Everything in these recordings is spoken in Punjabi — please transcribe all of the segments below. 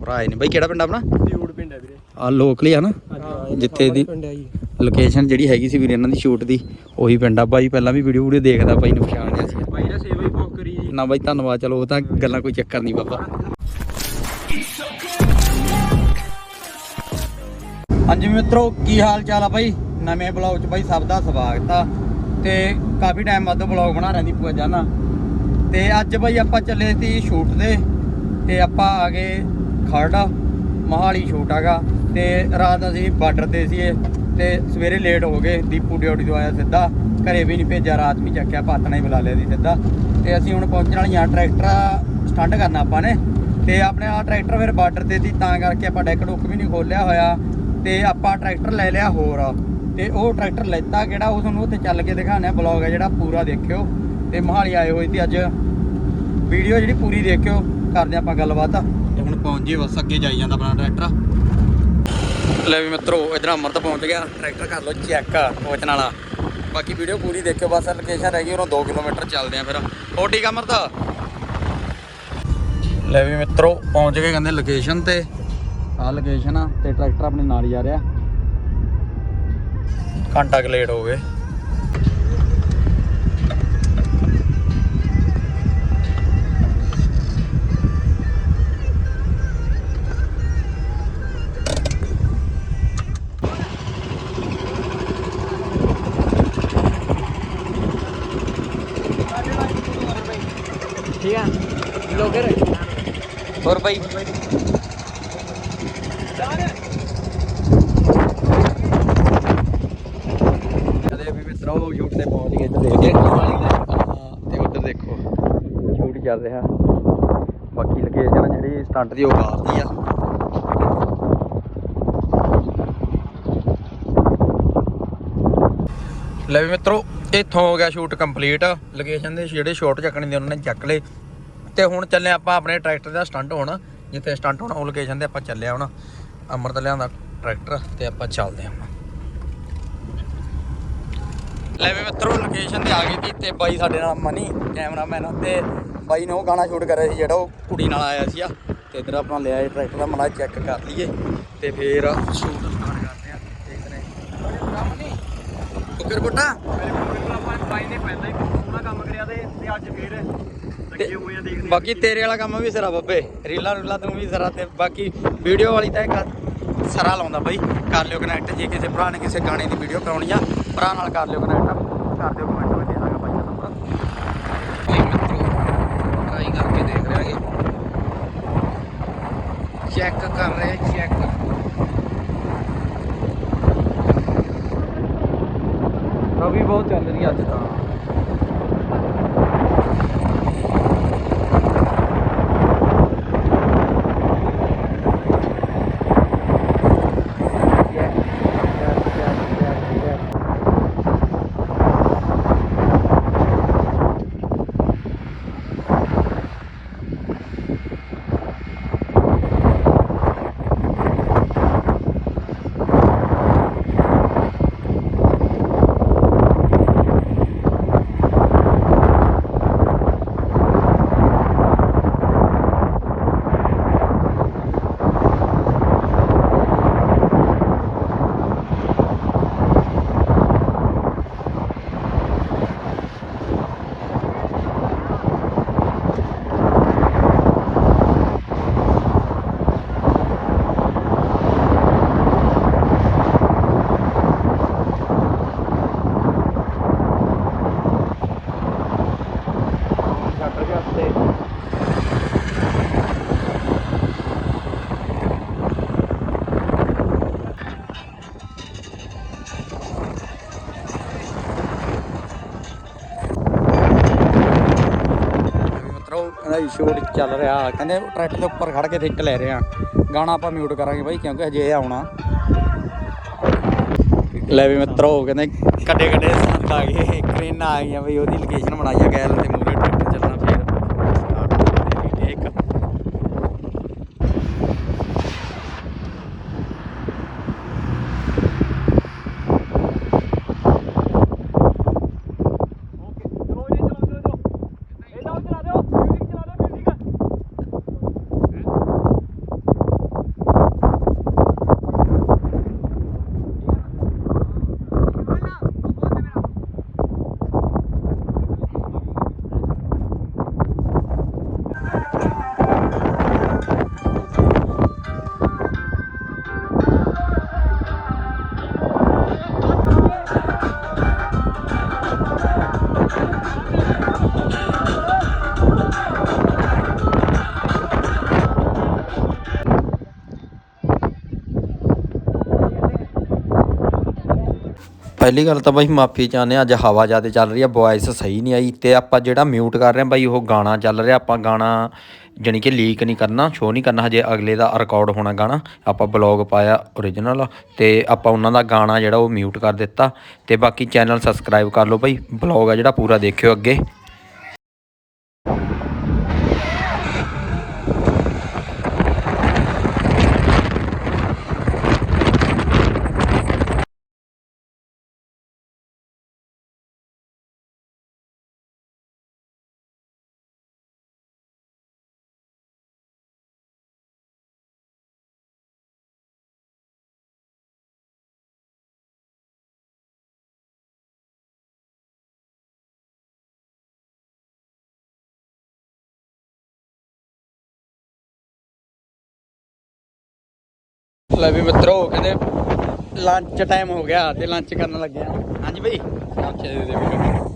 ਭਰਾ ਆਏ ਨੇ। ਬਾਈ ਕਿਹੜਾ ਪਿੰਡ ਆਪਣਾ? ਟਿਊਡ ਪਿੰਡ ਹੈ ਵੀਰੇ। ਆ ਲੋਕਲੀ ਆ ਨਾ ਜਿੱਥੇ ਦੀ ਲੋਕੇਸ਼ਨ ਜਿਹੜੀ ਹੈਗੀ ਸੀ ਵੀਰੇ ਇਹਨਾਂ ਦੀ ਸ਼ੂਟ ਦੀ ਉਹੀ ਪਿੰਡ ਆ। ਬਾਈ ਪਹਿਲਾਂ ਵੀ ਵੀਡੀਓ ਵੀਡੀਓ ਦੇਖਦਾ ਬਾਈ ਨੂੰ ਪਛਾਣ ਲਿਆ ਸੀ। ਬਾਈ ਦਾ ਸੇਵਾ ਹੀ ਬਹੁਤ ਕਰੀ ਜੀ। ਨਾ ਬਾਈ ਧੰਨਵਾਦ ਚਲੋ ਉਹ ਤਾਂ ਗੱਲਾਂ ਕੋਈ ਚੱਕਰ ਨਹੀਂ ਬਾਬਾ। ਹਾਂਜੀ ਮਿੱਤਰੋ ਕੀ ਹਾਲ ਚਾਲ ਆ ਬਾਈ? ਨਵੇਂ ਬਲੌਗ 'ਚ ਬਾਈ ਸਭ ਦਾ ਸਵਾਗਤ ਆ। ਤੇ ਕਾਫੀ ਟਾਈਮ ਬਾਅਦ ਬਲੌਗ ਬਣਾ ਰਹੀ ਭੂਆ ਜਾਨਾ। ਤੇ ਅੱਜ ਬਾਈ ਆਪਾਂ ਚੱਲੇ ਸੀ ਸ਼ੂਟ ਤੇ। ਤੇ ਆਪਾਂ ਆ ਗਏ ਖਰੜ ਮਹਾਲੀ ਸ਼ੂਟ ਹੈਗਾ ਤੇ ਰਾਤ ਅਸੀਂ ਬਾਰਡਰ ਤੇ ਸੀ ਤੇ ਸਵੇਰੇ ਲੇਟ ਹੋ ਗਏ, ਦੀਪੂ ਡਿਊਟੀ ਤੋਂ ਆਇਆ ਸਿੱਧਾ, ਘਰੇ ਵੀ ਨਹੀਂ ਭੇਜਿਆ, ਰਾਤ ਵੀ ਚੱਕਿਆ ਪਾਤਣਾ ਹੀ ਬੁਲਾ ਲਿਆ ਸੀ ਸਿੱਧਾ। ਤੇ ਅਸੀਂ ਹੁਣ ਪਹੁੰਚਣ ਵਾਲੀਆਂ ਟਰੈਕਟਰ ਸਟੰਡ ਕਰਨਾ ਆਪਾਂ ਨੇ। ਤੇ ਆਪਣੇ ਆ ਟਰੈਕਟਰ ਫਿਰ ਬਾਰਡਰ ਤੇ ਸੀ, ਤਾਂ ਕਰਕੇ ਆਪਾਂ ਡੈਕ ਡੁੱਕ ਵੀ ਨਹੀਂ ਖੋਲਿਆ ਹੋਇਆ। ਤੇ ਆਪਾਂ ਟਰੈਕਟਰ ਲੈ ਲਿਆ ਹੋਰ। ਤੇ ਉਹ ਟਰੈਕਟਰ ਲੈਤਾ ਕਿਹੜਾ, ਉਹ ਤੁਹਾਨੂੰ ਉੱਥੇ ਚੱਲ ਕੇ ਦਿਖਾਉਂਦੇ ਆ ਬਲੌਗ ਹੈ ਜਿਹੜਾ ਪੂਰਾ ਦੇਖਿਓ। ਤੇ ਮਹਾਲੀ ਆਏ ਹੋਏ ਸੀ ਅੱਜ। ਵੀਡੀਓ ਜਿਹੜੀ ਪੂਰੀ ਦੇਖਿਓ, ਕਰਦੇ ਆਪਾਂ ਗੱਲਬਾਤ। ਪਹੁੰਚ ਜੀ ਬਸ ਅੱਗੇ ਜਾਈ ਜਾਂਦਾ ਆਪਣਾ ਟਰੈਕਟਰ ਲੈ ਵੀ ਮਿੱਤਰੋ, ਇਧਰ ਅਮਰਤ ਪਹੁੰਚ ਗਿਆ। ਟਰੈਕਟਰ ਕਰ ਲਓ ਚੈੱਕ ਪਹੁੰਚਣ ਵਾਲਾ ਬਾਕੀ ਵੀਡੀਓ ਪੂਰੀ ਦੇਖਿਓ, ਬਸ ਲੋਕੇਸ਼ਨ ਹੈਗੀ, ਉਰੋਂ 2 ਕਿਲੋਮੀਟਰ ਚੱਲਦੇ ਆ ਫਿਰ। ਹੋ ਠੀਕ ਆ ਅਮਰਤ? ਲੈ ਵੀ ਮਿੱਤਰੋ, ਪਹੁੰਚ ਗਏ ਕਹਿੰਦੇ ਲੋਕੇਸ਼ਨ ਤੇ। ਆਹ ਲੋਕੇਸ਼ਨ ਆ, ਤੇ ਟਰੈਕਟਰ ਆਪਣੇ ਨਾਲ ਹੀ ਆ ਰਿਹਾ। ਘੰਟਾ ਕੁ ਲੇਟ ਹੋ ਗਏ। ਹੋਰ ਬਾਈ। ਕਦੇ ਵੀ ਮਿੱਤਰੋ ਸ਼ੂਟ ਤੇ ਪਹੁੰਚ ਗਏ ਤੇ ਦੇਖਦੇ ਹਾਂ ਤੇ ਉੱਧਰ ਦੇਖੋ ਸ਼ੂਟ ਚੱਲ ਰਿਹਾ। ਬਾਕੀ ਲੋਕੇਸ਼ਨ ਜਿਹੜੀ ਸਟੰਟ ਦੀ ਉਹ ਬਾਹਰ ਦੀ ਆ। ਲੈ ਵੀ ਮਿੱਤਰੋ ਇੱਥੋਂ ਹੋ ਗਿਆ ਸ਼ੂਟ ਕੰਪਲੀਟ ਲੋਕੇਸ਼ਨ ਦੇ ਜਿਹੜੇ ਸ਼ਾਟ ਚੱਕਣੇ ਦੇ ਉਹਨਾਂ ਨੇ ਚੱਕ ਲਏ। ਤੇ ਹੁਣ ਚੱਲੇ ਆਪਾਂ ਆਪਣੇ ਟਰੈਕਟਰ ਦਾ ਸਟੰਟ ਹੋਣਾ, ਜਿੱਥੇ ਸਟੰਟ ਹੋਣਾ ਉਹ ਲੋਕੇਸ਼ਨ ਤੇ ਆਪਾਂ ਚੱਲਿਆ ਹੁਣ ਅਮਰਤ ਲਿਆਂਦਾ ਟਰੈਕਟਰ ਤੇ ਆਪਾਂ ਚੱਲਦੇ ਹਾਂ ਲੈ ਵੀ ਮਿੱਤਰੋ ਲੋਕੇਸ਼ਨ ਤੇ ਆ ਗਈ ਸੀ ਤੇ ਬਾਈ ਸਾਡੇ ਨਾਲ ਮਨੀ ਕੈਮਰਾਮੈਨ ਆ ਤੇ ਬਾਈ ਨੇ ਉਹ ਗਾਣਾ ਸ਼ੂਟ ਕਰਿਆ ਸੀ ਜਿਹੜਾ ਉਹ ਕੁੜੀ ਨਾਲ ਆਇਆ ਸੀ ਆ ਤੇ ਇਧਰ ਆਪਾਂ ਲਿਆ ਟਰੈਕਟਰ ਦਾ ਮਲਾ ਚੈੱਕ ਕਰ ਲਈਏ ਤੇ ਫੇਰ ਸ਼ੂਟ ਸਟਾਰਟ ਕਰਦੇ ਆ। ਦੇਖਦੇ ਨੇ ਕੁੱਕਰ ਕੋਟਾ ਬਾਈ ਨੇ ਪਹਿਲਾਂ ਹੀ ਸੋਹਣਾ ਕੰਮ ਕਰਿਆ ਤੇ ਅੱਜ ਫੇਰ ਬਾਕੀ ਤੇਰੇ ਵਾਲਾ ਕੰਮ ਵੀ ਸਿਰਾ ਬੱਬੇ। ਰੀਲਾਂ ਰੂਲਾਂ ਤੂੰ ਵੀ ਸਿਰਾ ਤੇ ਬਾਕੀ ਵੀਡੀਓ ਵਾਲੀ ਤਾਂ ਇੱਕ ਸਰਾ ਲਾਉਂਦਾ ਬਈ। ਕਰ ਲਿਓ ਕਨੈਕਟ ਜੇ ਕਿਸੇ ਭਰਾ ਨੇ ਕਿਸੇ ਗਾਣੇ ਦੀ ਵੀਡੀਓ ਕਰਾਉਣੀ ਆ ਭਰਾ ਨਾਲ ਕਰ ਲਿਓ ਕਨੈਕਟ ਕਰ ਦਿਓ ਕਮੈਂਟ ਵਿੱਚ ਦੇ ਦਾਂਗਾ ਬਾਈ ਦਾ ਨੰਬਰ ਕੋਈ ਮਿੱਤਰੋ ਟਰਾਈ ਕਰਕੇ ਦੇਖ ਰਿਹਾ ਇਹ ਚੈੱਕ ਕਰ ਰਹੇ ਚੈੱਕ ਰਵੀ ਬਹੁਤ ਚੱਲ ਰਹੀ ਅੱਜ ਤਾਂ। ਮਤਲਬ ਸ਼ੂਟ ਚੱਲ ਰਿਹਾ। ਕਹਿੰਦੇ ਟਰੈਕਟਰ ਦੇ ਉੱਪਰ ਖੜ ਕੇ ਤੇ ਲੈ ਰਹੇ ਆ ਗਾਣਾ ਆਪਾਂ ਮਿਊਟ ਕਰਾਂਗੇ ਬਾਈ, ਕਿਉਂਕਿ ਹਜੇ ਇਹ ਆਉਣਾ। ਲੈ ਵੀ ਮਿੱਤਰੋ, ਕਹਿੰਦੇ ਕੱਡੇ ਕੱਡੇ ਸੰਦ ਆ ਗਏ। ਕ੍ਰੇਨਾਂ ਆ ਗਈਆਂ ਬਈ, ਉਹਦੀ ਲੋਕੇਸ਼ਨ ਬਣਾਈ ਆ ਗੈਲ ਤੇ। ਪਹਿਲੀ ਗੱਲ ਤਾਂ ਬਾਈ ਮਾਫੀ ਚਾਹੁੰਦੇ ਹਾਂ, ਅੱਜ ਹਵਾ ਜ਼ਿਆਦਾ ਚੱਲ ਰਹੀ ਆ ਵੌਇਸ ਸਹੀ ਨਹੀਂ ਆਈ ਤੇ ਆਪਾਂ ਜਿਹੜਾ ਮਿਊਟ ਕਰ ਰਹੇ ਹਾਂ ਬਾਈ, ਉਹ ਗਾਣਾ ਚੱਲ ਰਿਹਾ, ਆਪਾਂ ਗਾਣਾ ਜਾਣੀ ਕਿ ਲੀਕ ਨਹੀਂ ਕਰਨਾ ਸ਼ੋ ਨਹੀਂ ਕਰਨਾ, ਹਜੇ ਅਗਲੇ ਦਾ ਰਿਕਾਰਡ ਹੋਣਾ ਗਾਣਾ, ਆਪਾਂ ਬਲੌਗ ਪਾਇਆ origignal ਤੇ ਆਪਾਂ ਉਹਨਾਂ ਦਾ ਗਾਣਾ ਜਿਹੜਾ ਉਹ ਮਿਊਟ ਕਰ ਦਿੱਤਾ ਤੇ ਬਾਕੀ ਚੈਨਲ ਸਬਸਕ੍ਰਾਈਬ ਕਰ ਲਓ ਬਾਈ ਬਲੌਗ ਆ ਜਿਹੜਾ ਪੂਰਾ ਦੇਖਿਓ ਅੱਗੇ। ਲੈ ਵੀ ਮਿੱਤਰੋ ਕਹਿੰਦੇ ਲੰਚ ਟਾਈਮ ਹੋ ਗਿਆ ਤੇ ਲੰਚ ਕਰਨ ਲੱਗੇ ਆ। ਹਾਂਜੀ ਬਈ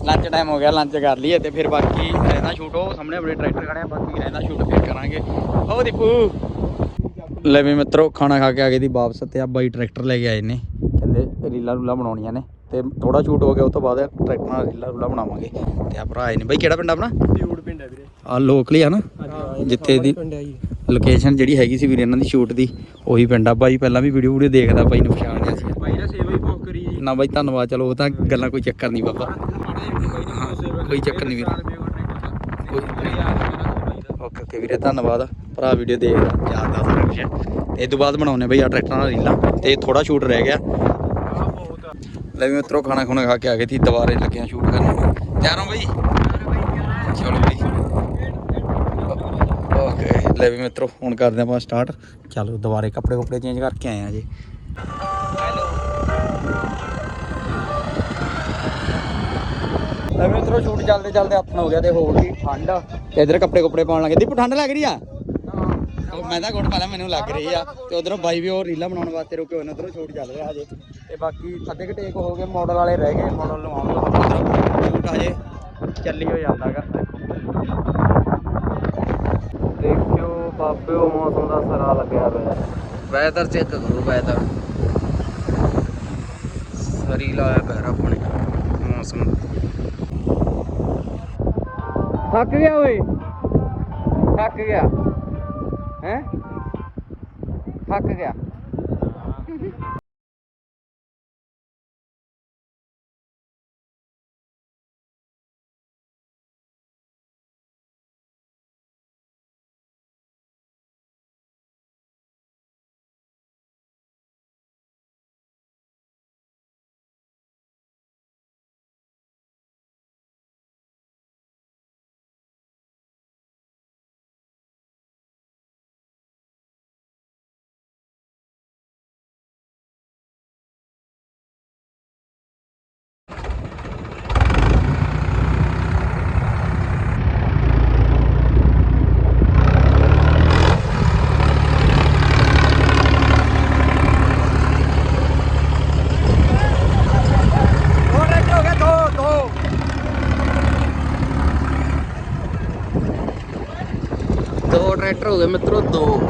ਲੰਚ ਟਾਈਮ ਹੋ ਗਿਆ ਲੰਚ ਕਰ ਲਈਏ ਤੇ ਫਿਰ ਬਾਕੀ ਰਹਿੰਦਾ ਸ਼ੂਟ ਉਹ ਸਾਹਮਣੇ ਆਪਣੇ ਟਰੈਕਟਰ ਖੜੇ ਆ ਬਾਕੀ ਰਹਿੰਦਾ ਸ਼ੂਟ ਫਿਰ ਕਰਾਂਗੇ। ਉਹ ਦੀਪੂ। ਲੈ ਵੀ ਮਿੱਤਰੋ ਖਾਣਾ ਖਾ ਕੇ ਆ ਗਏ ਦੀ ਵਾਪਸ ਤੇ ਆ ਬਾਈ ਟਰੈਕਟਰ ਲੈ ਕੇ ਆਏ ਨੇ। ਕਹਿੰਦੇ ਰੀਲਾਂ ਰੂਲਾਂ ਬਣਾਉਣੀਆਂ ਨੇ ਤੇ ਥੋੜਾ ਸ਼ੂਟ ਹੋ ਗਿਆ ਉਸ ਤੋਂ ਬਾਅਦ ਟਰੈਕਟਰ ਨਾਲ ਰੀਲਾਂ ਰੂਲਾਂ ਬਣਾਵਾਂਗੇ। ਤੇ ਆ ਭਰਾ ਆਏ ਨੇ। ਬਾਈ ਕਿਹੜਾ ਪਿੰਡ ਆਪਣਾ? ਪਿਊੜ ਪਿੰਡ ਹੈ ਵੀਰੇ। ਆ ਲੋਕਲੀ ਆ ਨਾ? ਜਿੱਥੇ ਦੀ ਹੈ ਲੋਕੇਸ਼ਨ ਜਿਹੜੀ ਹੈਗੀ ਸੀ ਵੀਰੇ ਇਹਨਾਂ ਦੀ ਸ਼ੂਟ ਦੀ। ਉਹੀ ਪਿੰਡ ਆ। ਬਾਈ ਪਹਿਲਾਂ ਵੀ ਵੀਡੀਓ ਵੀਡੀਓ ਦੇਖਦਾ ਬਾਈ ਨੂੰ ਪਛਾਣ ਲਿਆ ਸੀ ਬਾਈ ਦਾ ਸੇਵਾ ਹੀ ਬਹੁਤ ਕਰੀ ਜੀ। ਨਾ ਬਾਈ ਧੰਨਵਾਦ ਚਲੋ ਉਹ ਤਾਂ ਗੱਲਾਂ ਕੋਈ ਚੱਕਰ ਨਹੀਂ ਬਾਬਾ। ਕੋਈ ਚੱਕਰ ਨਹੀਂ ਵੀਰੇ। ਓਕੇ ਓਕੇ ਵੀਰੇ ਧੰਨਵਾਦ। ਭਰਾ ਵੀਡੀਓ ਦੇਖਦਾ ਜਾਣਦਾ ਸਾਰਾ ਕੁਝ ਤੇ ਇਹ ਤੋਂ ਬਾਅਦ ਬਣਾਉਨੇ ਬਈ ਆ ਟਰੈਕਟਰਾਂ ਨਾਲ ਰੀਲਾਂ। ਤੇ ਥੋੜਾ ਸ਼ੂਟ ਰਹਿ ਗਿਆ। ਲੈ ਵੀ ਮਿੱਤਰੋ ਖਾਣਾ ਖੁਣਾ ਖਾ ਕੇ ਆ ਗਏ ਸੀ ਦੁਬਾਰੇ ਲੱਗਿਆ ਸ਼ੂਟ ਕਰਨ। ਤਿਆਰ ਹੋ ਬਈ? ਚਲੋ ਬਈ ਲੈ ਵੀ ਮਿੱਤਰੋ, ਹੁਣ ਕਰਦੇ ਆਪਾਂ ਸਟਾਰਟ ਚਲੋ ਦੁਬਾਰੇ ਕੱਪੜੇ ਕੁਪੜੇ ਚੇਂਜ ਕਰਕੇ ਆਏ ਆ ਜੀ। ਲੈ ਵੀ ਮਿੱਤਰੋ ਸ਼ੂਟ ਚੱਲਦੇ ਚੱਲਦੇ ਆਪਣਾ ਹੋ ਗਿਆ ਤੇ ਹੋਰ ਵੀ ਠੰਡ। ਤੇ ਇਧਰ ਕੱਪੜੇ ਕੁਪੜੇ ਪਾਉਣ ਲੱਗੇ। ਦੀਪੂ, ਠੰਡ ਲੱਗ ਰਹੀ ਆ? ਮੈਂ ਤਾਂ ਗੁੱਟ ਪਾ ਮੈਨੂੰ ਲੱਗ ਰਹੀ ਆ। ਤੇ ਉਧਰੋਂ ਬਾਈ ਵੀ ਉਹ ਰੀਲਾਂ ਬਣਾਉਣ ਵਾਸਤੇ ਰੁਕੇ ਹੋਏ ਨੇ, ਉਧਰੋਂ ਸ਼ੂਟ ਚੱਲ ਰਿਹਾ ਹਜੇ। ਤੇ ਬਾਕੀ ਅੱਧੇ ਕੁ ਟੇਕ ਹੋ ਗਏ ਮਾਡਲ ਵਾਲੇ ਰਹਿ ਗਏ ਮਾਡਲ ਲਵਾਉਂਗੇ ਸ਼ੂਟ ਹਜੇ ਚੱਲੀ ਹੋ ਜਾਂਦਾਗਾ ਬਾਬਿਓ ਮੌਸਮ ਦਾ ਸਰਾ ਲੱਗਿਆ ਹੋਇਆ ਵੈਦਰ ਚੈੱਕ ਕਰੋ ਵੈਦਰ ਸਰੀ ਲਾਇਆ ਪੈਰ ਆਪਣੇ ਮੌਸਮ। ਥੱਕ ਗਿਆ ਓਏ। ਥੱਕ ਗਿਆ। ਹੈ? ਥੱਕ ਗਿਆ। kilómetro do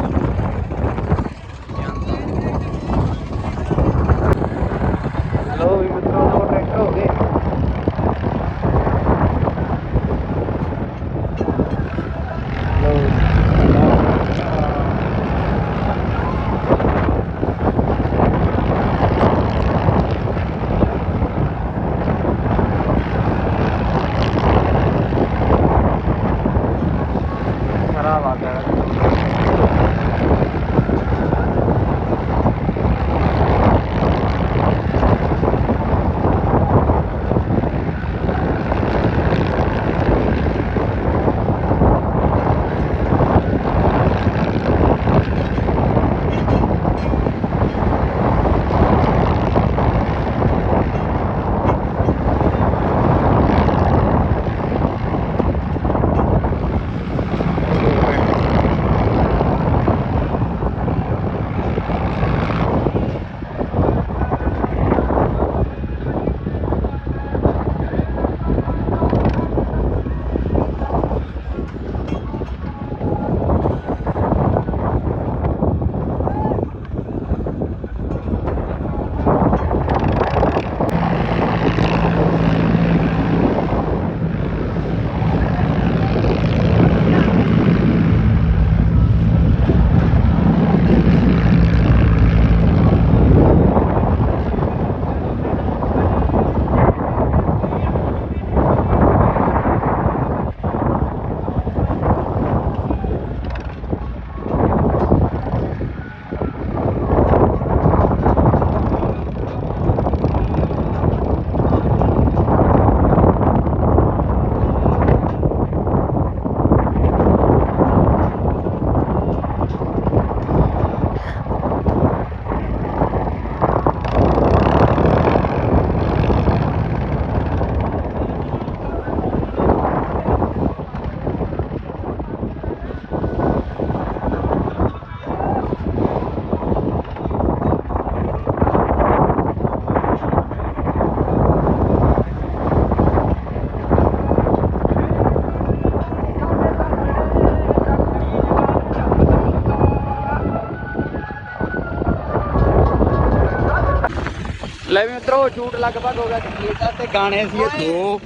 ਸ਼ੂਟ ਲਗਭਗ ਹੋ ਗਿਆ ਕੰਪਲੀਟ ਆ ਤੇ ਗਾਣੇ ਸੀ ਇਹ ਦੋ।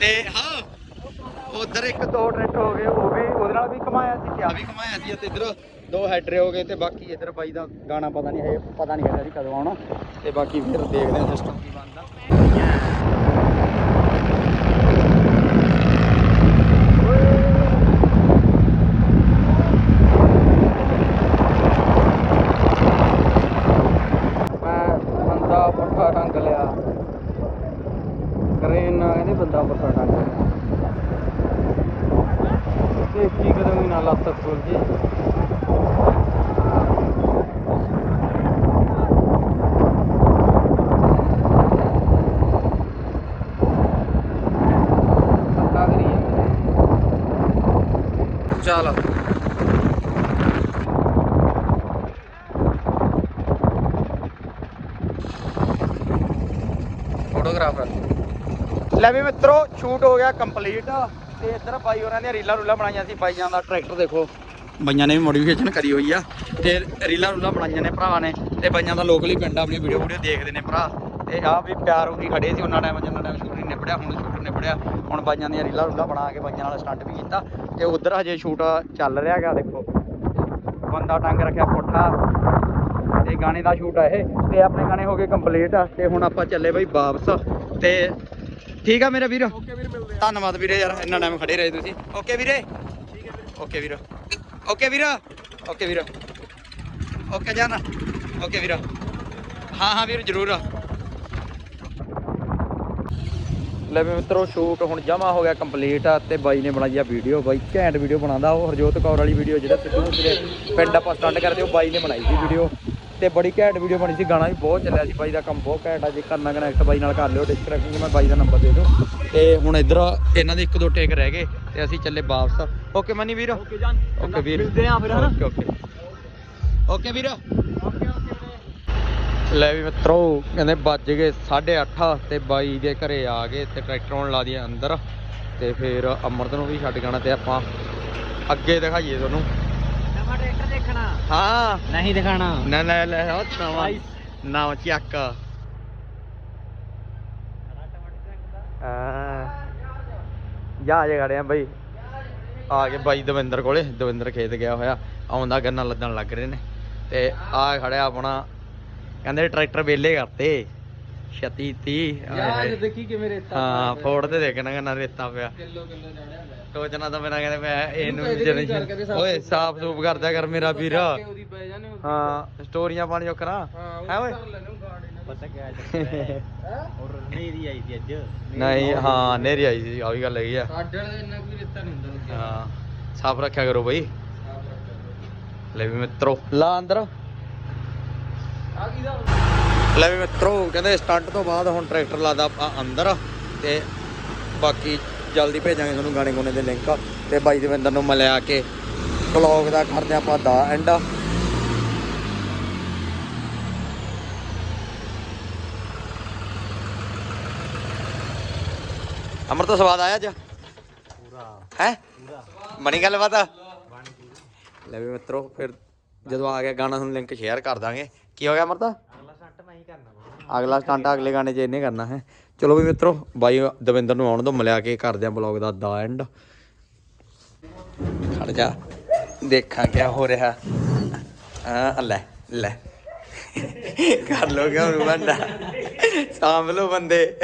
ਤੇ ਹਾਂ, ਉਧਰ ਇੱਕ ਦੋ ਟਰੈਕਟ ਹੋ ਗਏ, ਉਹ ਵੀ ਉਹਦੇ ਨਾਲ ਵੀ ਕਮਾਇਆ ਸੀ ਤੇ ਆ ਵੀ ਕਮਾਇਆ ਸੀ ਤੇ ਇਧਰ ਦੋ ਹੈਡਰੇ ਹੋ ਗਏ ਤੇ ਬਾਕੀ ਇਧਰ ਬਾਈ ਦਾ ਗਾਣਾ ਪਤਾ ਨਹੀਂ ਹੈ ਪਤਾ ਨਹੀਂ ਹੈਗਾ ਜੀ ਕਦੋਂ ਆਉਣਾ, ਤੇ ਬਾਕੀ ਫਿਰ ਦੇਖਦੇ ਹਾਂ ਸਿਸਟਮ ਕੀ ਬਣਦਾ ਮੈਂ ਬੰਦਾ ਪੁੱਠਾ ਟੰਗ ਲਿਆ ਕਰੇਨ ਨਾਲ ਕਹਿੰਦੇ ਬੰਦਾ ਪੁੱਠਾ ਟੰਗ ਲਿਆ। ਦੇਖੀ ਕਦੋਂ ਵੀ ਨਾ ਲੱਤ ਖੁੱਲ ਜੇ ਸੱਤਾ ਕਰੀ ਚੱਲ। ਲੈ ਵੀ ਮਿੱਤਰੋ ਸ਼ੂਟ ਹੋ ਗਿਆ ਕੰਪਲੀਟ ਤੇ ਇੱਧਰ ਬਾਈ ਹੋਰਾਂ ਦੀਆਂ ਰੀਲਾਂ ਰੂਲਾਂ ਬਣਾਈਆਂ ਸੀ ਬਾਈਆਂ ਦਾ ਟਰੈਕਟਰ ਦੇਖੋ। ਬਾਈਆਂ ਨੇ ਵੀ ਮੋਡੀਫਿਕੇਸ਼ਨ ਕਰੀ ਹੋਈ ਆ। ਤੇ ਰੀਲਾਂ ਰੂਲਾਂ ਬਣਾਈਆਂ ਨੇ ਭਰਾ ਨੇ। ਤੇ ਬਾਈਆਂ ਦਾ ਲੋਕਲੀ ਪਿੰਡ ਆਪਣੀ ਵੀਡੀਓ ਵੀਡੀਓ ਦੇਖਦੇ ਨੇ ਭਰਾ। ਤੇ ਆ ਵੀ ਪਿਆਰ ਹੋ ਗਈ ਖੜੇ ਸੀ ਉਹਨਾਂ ਟਾਈਮ ਜਿੰਨਾ ਟਾਈਮ ਸ਼ੂਟ ਨਹੀਂ ਨਿਬੜਿਆ, ਹੁਣ ਸ਼ੂਟ ਨਿਬੜਿਆ। ਹੁਣ ਬਾਈਆਂ ਦੀਆਂ ਰੀਲਾਂ ਰੂਲਾਂ ਬਣਾ ਕੇ ਬਾਈਆਂ ਨਾਲ ਸਟੰਟ ਵੀ ਕੀਤਾ। ਤੇ ਉਧਰ ਹਜੇ ਸ਼ੂਟ ਚੱਲ ਰਿਹਾ ਹੈਗਾ, ਦੇਖੋ। ਬੰਦਾ ਟੰਗ ਰੱਖਿਆ ਪੁੱਠਾ। ਤੇ ਗਾਣੇ ਦਾ ਸ਼ੂਟ ਆ ਇਹ। ਤੇ ਆਪਣੇ ਗਾਣੇ ਹੋ ਗਏ ਕੰਪਲੀਟ ਤੇ ਹੁਣ ਆਪਾਂ ਚੱਲੇ ਬਈ ਵਾਪਸ। ਤੇ ਠੀਕ ਆ ਮੇਰੇ ਵੀਰ? ਓਕੇ ਵੀਰ ਮਿਲਦੇ ਧੰਨਵਾਦ ਵੀਰੇ ਯਾਰ ਇੰਨਾ ਟਾਈਮ ਖੜੇ ਰਹੇ ਤੁਸੀਂ। ਓਕੇ ਵੀਰੇ? ਓਕੇ ਵੀਰ। ਓਕੇ ਵੀਰ। ਓਕੇ ਵੀਰ। ਓਕੇ ਜਾਨ। ਓਕੇ ਵੀਰ। ਹਾਂ ਹਾਂ ਵੀਰ ਜ਼ਰੂਰ। ਲੈ ਵੀ ਮਿੱਤਰੋ ਸ਼ੂਟ ਹੁਣ ਜਮਾ ਹੋ ਗਿਆ ਕੰਪਲੀਟ ਆ ਤੇ ਬਾਈ ਨੇ ਬਣਾਈ ਆ ਵੀਡੀਓ ਬਾਈ ਘੈਂਟ ਵੀਡੀਓ ਬਣਾਉਂਦਾ ਉਹ ਹਰਜੋਤ ਕੌਰ ਵਾਲੀ ਵੀਡੀਓ ਜਿਹੜਾ ਸਿੱਧੂ ਮੂਸੇ ਪਿੰਡ ਆਪਾਂ ਸਟੰਟ ਕਰਦੇ ਉਹ ਬਾਈ ਨੇ ਬਣਾਈ ਸੀ ਵੀਡੀਓ ਤੇ ਬੜੀ ਘੈਂਟ ਵੀਡੀਓ ਬਣੀ ਸੀ ਗਾਣਾ ਵੀ ਬਹੁਤ ਚੱਲਿਆ ਸੀ ਬਾਈ ਦਾ ਕੰਮ ਬਹੁਤ ਘੈਂਟ ਆ ਜੇ ਕਰਨਾ ਕਨੈਕਟ ਬਾਈ ਨਾਲ ਕਰ ਲਿਓ ਡਿਸਕ੍ਰਿਪਸ਼ਨ ਮੈਂ ਬਾਈ ਦਾ ਨੰਬਰ ਦੇ ਦਿਓ ਤੇ ਹੁਣ ਇੱਧਰ ਇਹਨਾਂ ਦੇ ਇੱਕ ਦੋ ਟੇਕ ਰਹਿ ਗਏ ਤੇ ਅਸੀਂ ਚੱਲੇ ਵਾਪਸ। ਓਕੇ ਮਨੀ ਵੀਰ। ਓਕੇ ਜਾਨ। ਓਕੇ ਵੀਰ। ਮਿਲਦੇ ਆ ਫਿਰ ਹਨਾ? ਓਕੇ ਓਕੇ ਓਕੇ ਵੀਰ। ਲੈ ਵੀ ਮਿੱਤਰੋ ਕਹਿੰਦੇ ਵੱਜ ਗਏ 8:30 ਤੇ ਬਾਈ ਦੇ ਘਰੇ ਆ ਗਏ ਤੇ ਟਰੈਕਟਰ ਹੁਣ ਲਾ ਦਿਆ ਅੰਦਰ। ਤੇ ਫਿਰ ਅਮਰਤ ਨੂੰ ਵੀ ਛੱਡ ਜਾਣਾ ਤੇ ਆਪਾਂ ਅੱਗੇ ਦਿਖਾਈਏ ਤੁਹਾਨੂੰ। ਨਵਾਂ ਟਰੈਕਟਰ ਦੇਖਣਾ। ਹਾਂ। ਨਹੀਂ ਦਿਖਾਣਾ। ਨਾ ਲੈ ਲੈ ਉਹ ਨਵਾਂ. ਨਵਾਂ ਚੱਕ। ਜਾ ਜੇ ਖੜੇ ਆ ਬਈ। ਆ ਗਏ ਬਾਈ ਦਵਿੰਦਰ ਕੋਲੇ। ਦਵਿੰਦਰ ਖੇਤ ਗਿਆ ਹੋਇਆ। ਆਉਂਦਾ ਗੰਨਾ ਲੱਦਣ ਲੱਗ ਰਹੇ ਨੇ। ਤੇ ਆ ਖੜਿਆ ਆਪਣਾ। ਕਹਿੰਦੇ ਟਰੈਕਟਰ ਵੇਲੇ ਕਰਤੇ। 36 30 ਯਾਰ ਦੇਖੀ ਕਿਵੇਂ ਰੇਤਾ ਹਾਂ ਫੋੜ ਤੇ ਦੇਖਣਾ ਗੰਨਾ ਰੇਤਾ ਪਿਆ। ਕਿਲੋ ਕਿਲੋ ਚੜਿਆ ਟੋਚਣਾ ਤਾਂ ਮੇਰਾ ਕਹਿੰਦੇ ਮੈਂ ਇਹਨੂੰ ਕੇ ਓਏ ਸਾਫ਼ ਸੂਫ ਕਰਦਾ ਕਰ ਮੇਰਾ ਵੀਰ। ਹਾਂ ਸਟੋਰੀਆਂ ਪਾਣੀ ਕਰਾਂ ਹਾਂ ਹੈ ਓਏ? ਨਾਲ ਪਤਾ ਕਿਆ ਚੱਕਰ ਔਰ ਨੇਰੀ ਆਈ ਸੀ ਅੱਜ। ਨਹੀਂ ਹਾਂ ਨੇਰੀ ਆਈ ਸੀ ਆ ਵੀ ਗੱਲ ਹੈਗੀ ਆ। ਸਾਡੇ ਵਾਲੇ ਇੰਨਾ ਕੋਈ ਰੇਤਾ ਨਹੀਂ ਹੁੰਦਾ ਹਾਂ ਸਾਫ਼ ਰੱਖਿਆ ਕਰੋ ਬਈ। ਲੈ ਵੀ ਮਿੱਤਰੋ ਲਾ ਅੰਦਰ। ਆ ਕੀ ਦਾ? ਲੈ ਵੀ ਮਿੱਤਰੋ ਕਹਿੰਦੇ ਸਟੰਟ ਤੋਂ ਬਾਅਦ ਹੁਣ ਟਰੈਕਟਰ ਲਾਦਾ ਆਪਾਂ ਅੰਦਰ ਤੇ ਬਾਕੀ ਜਲਦੀ ਭੇਜਾਂਗੇ ਤੁਹਾਨੂੰ ਗਾਣੇ ਗੁਣੇ ਦੇ ਲਿੰਕ ਤੇ ਬਾਈ ਦਵਿੰਦਰ ਨੂੰ ਮਿਲਿਆ ਕੇ ਬਲੌਗ ਦਾ ਕਰਦੇ ਆਪਾਂ ਦਾ ਐਂਡ ਅਮਰ ਤੋਂ ਸਵਾਦ ਆਇਆ ਅੱਜ? ਪੂਰਾ। ਹੈ? ਬਣੀ ਗੱਲ ਬਾਤ ਲੈ ਵੀ ਮਿੱਤਰੋ ਫਿਰ ਜਦੋਂ ਆ ਗਿਆ ਗਾਣਾ ਤੁਹਾਨੂੰ ਲਿੰਕ ਸ਼ੇਅਰ ਕਰ ਦਾਂਗੇ। ਕੀ ਹੋ ਗਿਆ ਅਮਰਤਾ? ਅਗਲਾ ਸੱਟ ਮੈਂ ਹੀ ਕਰਨਾ ਅਗਲਾ ਸਟੰਟ ਅਗਲੇ ਗਾਣੇ 'ਚ ਇਹਨੇ ਕਰਨਾ ਹੈ। ਚਲੋ ਵੀ ਮਿੱਤਰੋ, ਬਾਈ ਦਵਿੰਦਰ ਨੂੰ ਆਉਣ ਤੋਂ ਮਿਲਿਆ ਕੇ ਕਰਦੇ ਆ ਬਲੌਗ ਦਾ ਦਾ ਐਂਡ ਖੜ ਜਾ, ਦੇਖਾਂ ਕਿਆ ਹੋ ਰਿਹਾ। ਹਾਂ, ਲੈ ਲੈ। ਕਰ ਲੋ ਕਿਉਂ ਬੰਦਾ। ਸਾਂਭ ਲੋ ਬੰਦੇ।